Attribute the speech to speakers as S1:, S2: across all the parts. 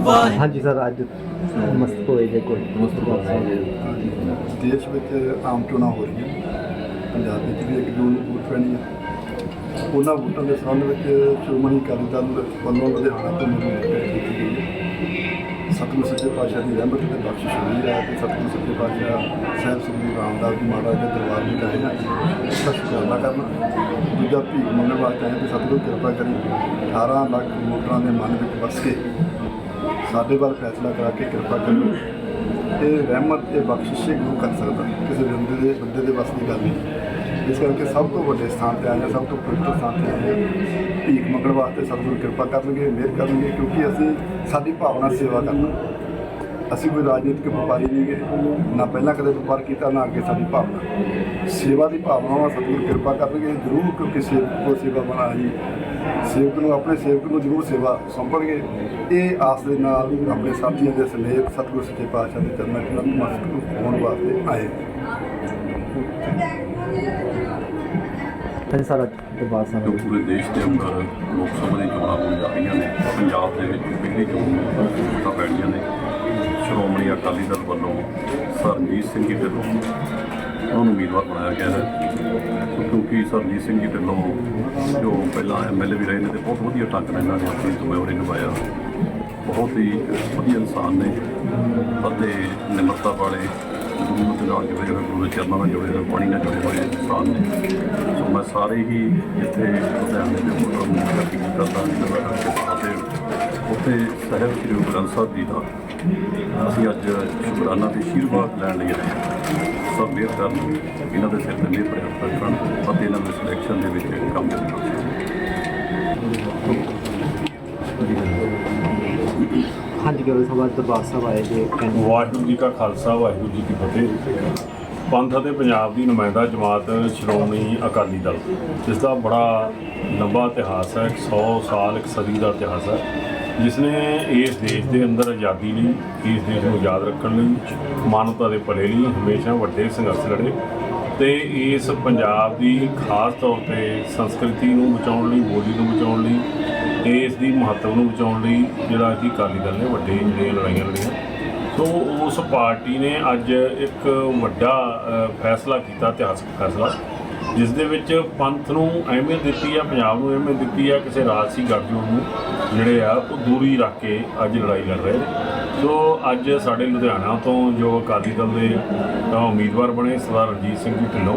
S1: ਹਾਂਜੀ ਸਰ ਅੱਜ ਮਸਤ ਹੋਏ ਜੇ ਕੋਈ
S2: ਮੁਸਤਫਾ ਸਾਹਿਬ ਦੇਸ਼ ਵਿੱਚ ਆਮ ਚੋਣਾਂ ਹੋ ਰਹੀਆਂ ਪੰਜਾਬ ਵਿੱਚ ਵੀ ਇੱਕ ਜੂਨ ਨੂੰ ਵੋਟ ਪੈਣੀ ਹੈ ਉਹਨਾਂ ਵੋਟਾਂ ਦੇ ਸੰਬੰਧ ਵਿੱਚ ਸ਼੍ਰੋਮਣੀ ਅਕਾਲੀ ਦਲ ਵੱਲੋਂ ਲੁਧਿਆਣਾ ਤੋਂ ਮੈਨੂੰ ਟਿਕਟ ਦਿੱਤੀ ਗਈ ਹੈ ਸਤਿਗੁਰ ਸੱਚੇ ਪਾਤਸ਼ਾਹ ਦੀ ਰਹਿਮਤ ਤੇ ਬਖਸ਼ਿਸ਼ ਹੋਈ ਹੈ ਤੇ ਸਤਿਗੁਰ ਸੱਚੇ ਪਾਤਸ਼ਾਹ ਸਾਹਿਬ ਸ੍ਰੀ ਰਾਮਦਾਸ ਜੀ ਮਹਾਰਾਜ ਦੇ ਦਰਬਾਰ ਵਿੱਚ ਆਏ ਹਾਂ ਸਤਿ ਸ਼ੁਕਰਾਨਾ ਕਰਨਾ ਦੂਜਾ ਭੀਖ ਮੰਗਣ ਵਾਸਤੇ ਆਏ ਹਾਂ ਕਿ ਸਤਿਗੁਰ ਕਿਰਪਾ ਕਰੀ 18 ਲੱਖ ਵੋਟਰਾਂ ਦੇ ਮਨ ਵਿੱਚ ਵਸ ਕੇ ਸਾਡੇ ਵੱਲ ਫੈਸਲਾ ਕਰਾ ਕੇ ਕਿਰਪਾ ਕਰੋ ਇਹ ਰਹਿਮਤ ਇਹ ਬਖਸ਼ਿਸ਼ ਹੀ ਗੁਰੂ ਕਰ ਸਕਦਾ। ਕਿਸੇ ਬੰਦੇ ਦੇ ਬੰਦੇ ਦੇ ਵੱਸ ਦੀ ਗੱਲ ਨਹੀਂ। ਇਸ ਕਰਕੇ ਸਭ ਤੋਂ ਵੱਡੇ ਸਥਾਨ ਤੇ ਆਏ ਹਾਂ ਸਭ ਤੋਂ ਪਵਿੱਤਰ ਸਥਾਨ ਤੇ ਆਏ ਹਾਂ ਭੀਖ ਮੰਗਣ ਵਾਸਤੇ ਸਤਿਗੁਰੂ ਕਿਰਪਾ ਕਰਨਗੇ, ਮਿਹਰ ਕਰਨਗੇ, ਕਿਉਂਕਿ ਅਸੀਂ ਸਾਡੀ ਭਾਵਨਾ ਸੇਵਾ ਕਰਨਾ। ਅਸੀਂ ਕੋਈ ਰਾਜਨੀਤਿਕ ਵਪਾਰੀ ਨਹੀਂ ਗੇ ਨਾ ਪਹਿਲਾਂ ਕਦੇ ਵਪਾਰ ਕੀਤਾ ਨਾ ਅੱਗੇ ਸਾਡੀ ਭਾਵਨਾ। ਸੇਵਾ ਦੀ ਭਾਵਨਾ ਵਾ ਸਤਿਗੁਰੂ ਕਿਰਪਾ ਕਰਨਗੇ ਜ਼ਰੂਰ ਕਿਉਂਕਿ ਸੇਵਕ ਕੋ ਸੇਵਾ ਬਣਾ ਜੀ ਸੇਵਕ ਨੂੰ ਆਪਣੇ ਸੇਵਕ ਨੂੰ ਜ਼ਰੂਰ ਸੇਵਾ ਸੌਂਪਣਗੇ। ਇਹ ਆਸ ਦੇ ਨਾਲ ਆਪਣੇ ਸਾਥੀਆਂ ਦੇ ਸਮੇਤ ਸਤਿਗੁਰੂ ਸੱਚੇ ਪਾਤਸ਼ਾਹ ਦੇ ਚਰਨਾਂ 'ਚ ਨਤਮਸਤਕ ਹੋਣ ਵਾਸਤੇ ਆਏ
S1: ਹਾਂਜੀ ਸਰ ਅੱਜ ਦਰਬਾਰ
S3: ਜੋ
S1: ਸਾਹਿਬ
S3: ਪੂਰੇ ਦੇਸ਼ ਦੇ ਅੰਦਰ ਲੋਕ ਸਭਾ ਦੀ ਚੋਣਾਂ ਹੋਣ ਜਾ ਰਹੀਆਂ ਨੇ ਪੰਜਾਬ ਦੇ ਵਿੱਚ ਪਹਿਲੀ ਚੋਣ ਵੋਟਾਂ ਪੈਣੀਆਂ ਨੇ। ਸ਼੍ਰੋਮਣੀ ਅਕਾਲੀ ਦਲ ਵੱਲੋਂ ਸਰਜੀਤ ਸਿੰਘ ਜੀ ਢਿੱਲੋਂ ਉਹਨਾਂ ਨੂੰ ਉਮੀਦਵਾਰ ਬਣਾਇਆ ਗਿਆ ਹੈ। ਕਿਉਂਕਿ ਸਰਜੀਤ ਸਿੰਘ ਜੀ ਢਿੱਲੋਂ ਜੋ ਪਹਿਲਾਂ ਐਮਐਲਏ ਵੀ ਰਹੇ ਨੇ ਤੇ ਬਹੁਤ ਵਧੀਆ ਢੰਗ ਨਾਲ ਇਹਨਾਂ ਨੇ ਆਪਣੀ ਜ਼ਿੰਮੇਵਾਰੀ ਨਿਭਾਇਆ ਬਹੁਤ ਹੀ ਵਧੀਆ ਇਨਸਾਨ ਨੇ ਅਤੇ ਨਿਮਰਤਾ ਵਾਲੇ ਗੁਰੂ ਦੇ ਨਾਲ ਜੁੜੇ ਹੋਏ, ਗੁਰੂ ਦੇ ਚਰਨਾਂ ਨਾਲ ਜੁੜੇ ਹੋਏ ਪਾਣੀ ਨਾਲ ਜੁੜੇ ਹੋਏ ਇਨਸਾਨ ਨੇ। ਸੋ ਮੈਂ ਸਾਰੇ ਹੀ ਇੱਥੇ ਲੁਧਿਆਣੇ ਦੇ ਵੋਟਰਾਂ ਨੂੰ ਅਪੀਲ ਕਰਦਾ ਹਾਂ ਅਤੇ ਉੱਥੇ ਸਾਹਿਬ ਸ੍ਰੀ ਗੁਰੂ ਗ੍ਰੰਥ ਸਾਹਿਬ ਜੀ ਦਾ ਅਸੀਂ ਅੱਜ ਸ਼ੁਕਰਾਨਾ ਤੇ ਆਸ਼ੀਰਵਾਦ ਲੈਣ ਲਈ ਆਏ ਹਾਂ। ਸਭ ਮਿਹਰ ਕਰਨ ਇਹਨਾਂ ਦੇ ਸਿਰ ਤੇ ਮਿਹਰ ਪ੍ਰਾਪਤ ਰੱਖਣ ਅਤੇ ਇਹਨਾਂ ਦੇ ਸਿਲੈਕਸ਼ਨ ਦੇ ਵਿੱਚ ਕੰਮ ਕਰਨ
S1: ਹਾਂਜੀ ਗੁਰੂ ਸਾਹਿਬ ਅੱਜ ਦਰਬਾਰ ਸਾਹਿਬ ਆਏ ਜੇ ਕਹਿੰਦੇ
S4: ਵਾਹਿਗੁਰੂ ਜੀ ਕਾ ਖਾਲਸਾ ਵਾਹਿਗੁਰੂ ਜੀ ਕੀ ਫਤਿਹ। ਪੰਥ ਅਤੇ ਪੰਜਾਬ ਦੀ ਨੁਮਾਇੰਦਾ ਜਮਾਤ ਸ਼੍ਰੋਮਣੀ ਅਕਾਲੀ ਦਲ ਜਿਸ ਦਾ ਬੜਾ ਲੰਬਾ ਇਤਿਹਾਸ ਹੈ 100 ਸਾਲ ਇੱਕ ਸਦੀ ਦਾ ਇਤਿਹਾਸ ਹੈ। ਜਿਸ ਨੇ ਇਸ ਦੇਸ਼ ਦੇ ਅੰਦਰ ਆਜ਼ਾਦੀ ਲਈ, ਇਸ ਦੇਸ਼ ਨੂੰ ਆਜ਼ਾਦ ਰੱਖਣ ਲਈ, ਮਾਨਵਤਾ ਦੇ ਭਲੇ ਲਈ ਹਮੇਸ਼ਾ ਵੱਡੇ ਸੰਘਰਸ਼ ਲੜੇ ਤੇ ਇਸ ਪੰਜਾਬ ਦੀ ਖਾਸ ਤੌਰ ਤੇ ਸੰਸਕ੍ਰਿਤੀ ਨੂੰ ਬਚਾਉਣ ਲਈ, ਬੋਲੀ ਨੂੰ ਬਚਾਉਣ ਲਈ ਇਸ ਦੀ ਮਹੱਤਵ ਨੂੰ ਬਚਾਉਣ ਲਈ ਜਿਹੜਾ ਕਿ ਅਕਾਲੀ ਦਲ ਨੇ ਵੱਡੇ ਜਿਹੜੀਆਂ ਲੜਾਈਆਂ ਲੜੀਆਂ। ਸੋ ਉਸ ਪਾਰਟੀ ਨੇ ਅੱਜ ਇੱਕ ਵੱਡਾ ਫੈਸਲਾ ਕੀਤਾ, ਇਤਿਹਾਸਕ ਫੈਸਲਾ। ਜਿਸ ਦੇ ਵਿੱਚ ਪੰਥ ਨੂੰ ਅਹਿਮੀਅਤ ਦਿੱਤੀ ਆ ਪੰਜਾਬ ਨੂੰ ਅਹਿਮੀਅਤ ਦਿੱਤੀ ਆ ਕਿਸੇ ਰਾਜਸੀ ਗੱਠਜੋੜ ਨੂੰ ਜਿਹੜੇ ਆ ਉਹ ਦੂਰੀ ਰੱਖ ਕੇ ਅੱਜ ਲੜਾਈ ਲੜ ਰਹੇ ਨੇ। ਸੋ ਅੱਜ ਸਾਡੇ ਲੁਧਿਆਣਾ ਤੋਂ ਜੋ ਅਕਾਲੀ ਦਲ ਦੇ ਉਮੀਦਵਾਰ ਬਣੇ ਸਰਦਾਰ ਰਣਜੀਤ ਸਿੰਘ ਜੀ ਢਿੱਲੋਂ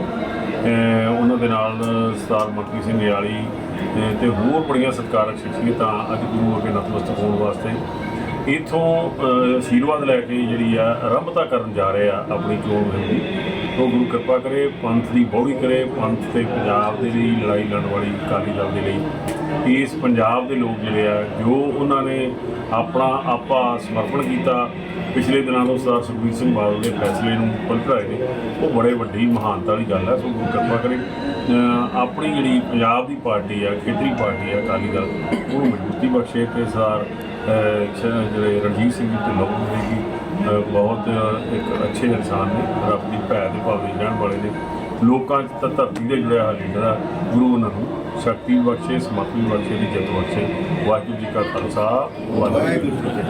S4: ਉਹਨਾਂ ਦੇ ਨਾਲ ਸਰਦਾਰ ਮਨਪ੍ਰੀਤ ਸਿੰਘ ਨਿਆਲੀ ਅ, ਤੇ ਹੋਰ ਬੜੀਆਂ ਸਤਿਕਾਰਕ ਸ਼ਖਸੀਅਤਾਂ ਅੱਜ ਗੁਰੂ ਅੱਗੇ ਨਤਮਸਤਕ ਹੋਣ ਵਾਸਤੇ ਇਥੋਂ ਆਸ਼ੀਰਵਾਦ ਲੈ ਕੇ ਜਿਹੜੀ ਆ ਆਰੰਭਤਾ ਕਰਨ ਜਾ ਰਹੇ ਆ ਆਪਣੀ ਚੋਣ ਦੀ ਉਹ ਗੁਰੂ ਕਿਰਪਾ ਕਰੇ, ਪੰਥ ਦੀ ਬੌੜੀ ਕਰੇ, ਪੰਥ ਤੇ ਪੰਜਾਬ ਦੇ ਲਈ ਲੜਾਈ ਲੜਨ ਵਾਲੀ ਅਕਾਲੀ ਦਲ ਦੇ ਲਈ। ਇਸ ਪੰਜਾਬ ਦੇ ਲੋਕ ਜਿਹੜੇ ਆ, ਜੋ ਉਹਨਾਂ ਨੇ ਆਪਣਾ ਆਪਾ ਸਮਰਪਣ ਕੀਤਾ, ਪਿਛਲੇ ਦਿਨਾਂ ਤੋਂ ਸਰਦਾਰ ਸੁਖਬੀਰ ਸਿੰਘ ਬਾਦਲ ਦੇ ਫੈਸਲੇ ਨੂੰ ਪਲਟਾਏ ਨੇ, ਉਹ ਬੜੇ ਵੱਡੀ ਮਹਾਨਤਾ ਵਾਲੀ ਗੱਲ ਹੈ ਸੋ ਗੁਰੂ ਕਿਰਪਾ ਕਰੇ ਆਪਣੀ ਜਿਹੜੀ ਪੰਜਾਬ ਦੀ ਪਾਰਟੀ ਆ, ਖੇਤਰੀ ਪਾਰਟੀ ਆ, ਅਕਾਲੀ ਦਲ, ਉਹਨੂੰ ਮਜ਼ਬੂਤੀ ਬਖਸ਼ੇ ਤੇ ਸਰਦਾਰ ਜਿਹੜੇ ਰਣਜੀਤ ਸਿੰਘ ਜੀ ਢਿੱਲੋਂ ਜਿਹੜੇ ਕਿ ਬਹੁਤ ਇੱਕ ਅੱਛੇ ਇਨਸਾਨ ਨੇ ਰੱਬ ਦੀ ਭੈ ਦੇ ਭਾਵੇਂ ਰਹਿਣ ਵਾਲੇ ਨੇ। ਲੋਕਾਂ 'ਚ ਤਾਂ ਧਰਤੀ ਦੇ ਜੁੜਿਆ ਹੋਇਆ ਲੀਡਰ ਆ ਗੁਰੂ ਉਹਨਾਂ ਨੂੰ ਸ਼ਕਤੀ ਬਖਸ਼ੇ ਸਮਰਪੀ ਬਖਸ਼ੇ ਦੀ ਜਿੱਤ ਬਖਸ਼ੇ। ਵਾਹਿਗੁਰੂ ਜੀ ਕਾ ਖਾਲਸਾ, ਵਾਹਿਗੁਰੂ ਜੀ ਕੀ ਫਤਿਹ।